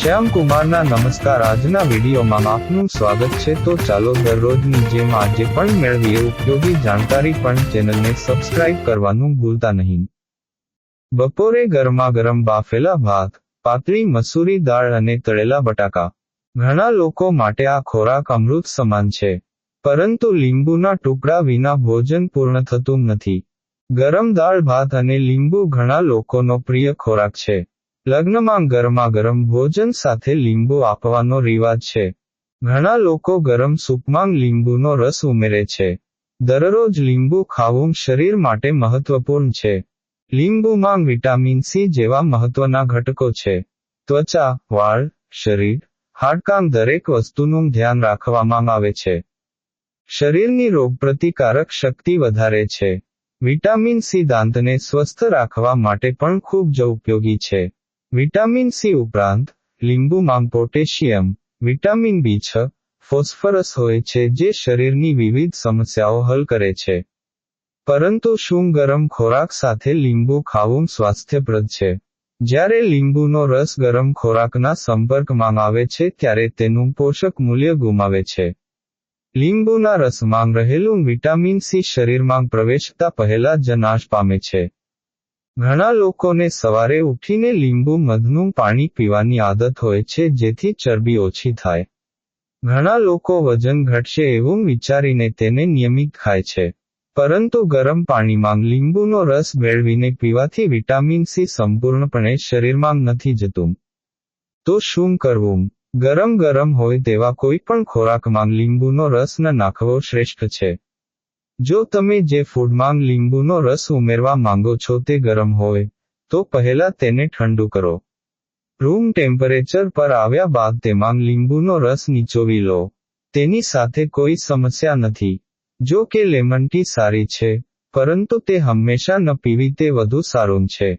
શ્યામ કુમારના નમસ્કાર. આજના વિડીયોમાં આપનું સ્વાગત છે. તો ચાલો દરરોજની જેમ આજે પણ મેળવીએ ઉપયોગી જાણકારી પણ ચેનલને સબસ્ક્રાઇબ કરવાનું ભૂલતા નહીં. બપોરે ગરમા ગરમ બાફેલા ભાત, પાતળી મસૂરી દાળ અને તળેલા બટાકા. ઘણા લોકો માટે આ ખોરાક અમૃત સમાન છે. પરંતુ લીંબુના ટુકડા વિના ભોજન પૂર્ણ થતું નથી. ગરમ દાળ, ભાત અને લીંબુ ઘણા લોકોનો પ્રિય ખોરાક છે. લગ્નમાં ગરમા ગરમ ભોજન સાથે લીંબુ આપવાનો રિવાજ છે. ઘણા લોકો ગરમ સૂપમાં લીંબુનો રસ ઉમેરે છે. દરરોજ લીંબુ ખાવું શરીર માટે મહત્વપૂર્ણ છે. લીંબુમાં વિટામિન સી જેવા મહત્વના ઘટકો છે. ત્વચા, વાળ, શરીર હાડકાં દરેક વસ્તુનું ધ્યાન રાખવામાં આવે છે. શરીરની રોગપ્રતિકારક શક્તિ વધારે છે. વિટામિન સી દાંતને સ્વસ્થ રાખવા માટે પણ ખૂબ જ ઉપયોગી છે. વિટામિન સી ઉપરાંત લીંબુમાં પોટેશિયમ વિટામિન બી છ, ફોસ્ફરસ હોય છે જે શરીરની વિવિધ સમસ્યાઓ હલ કરે છે. પરંતુ શું ગરમ ખોરાક સાથે લીંબુ ખાવું સ્વાસ્થ્યપ્રદ છે? જ્યારે લીંબુનો રસ ગરમ ખોરાકના સંપર્કમાં આવે છે ત્યારે તેનું પોષક મૂલ્ય ગુમાવે છે. લીંબુના રસમાં રહેલું વિટામિન સી શરીરમાં પ્રવેશતા પહેલા જ નાશ પામે છે. ઘણા લોકોને સવારે ઉઠીને લીંબુ, મધનું પાણી પીવાની આદત હોય છે, જેથી ચરબી ઓછી થાય. ઘણા લોકો વજન ઘટશે એવું વિચારીને તેને નિયમિત ખાય છે. પરંતુ ગરમ પાણીમાં લીંબુનો રસ ભેળવીને પીવાથી વિટામિન સી સંપૂર્ણપણે શરીરમાં નથી જતું. તો શું કરવું? ગરમ ગરમ હોય તેવા કોઈ પણ ખોરાકમાં લીંબુનો રસ ન નાખવો શ્રેષ્ઠ છે. જો તમે જે ફૂડમાં લીંબુનો રસ ઉમેરવા માંગો છો તે ગરમ હોય, તો પહેલા તેને ઠંડુ કરો. રૂમ ટેમ્પરેચર પર આવ્યા બાદ તેમાં લીંબુનો રસ નીચોવી લો. તેની સાથે કોઈ સમસ્યા નથી. જો કે લેમન ટી સારી છે, પરંતુ તે હંમેશા ન પીવી તે વધુ સારું છે.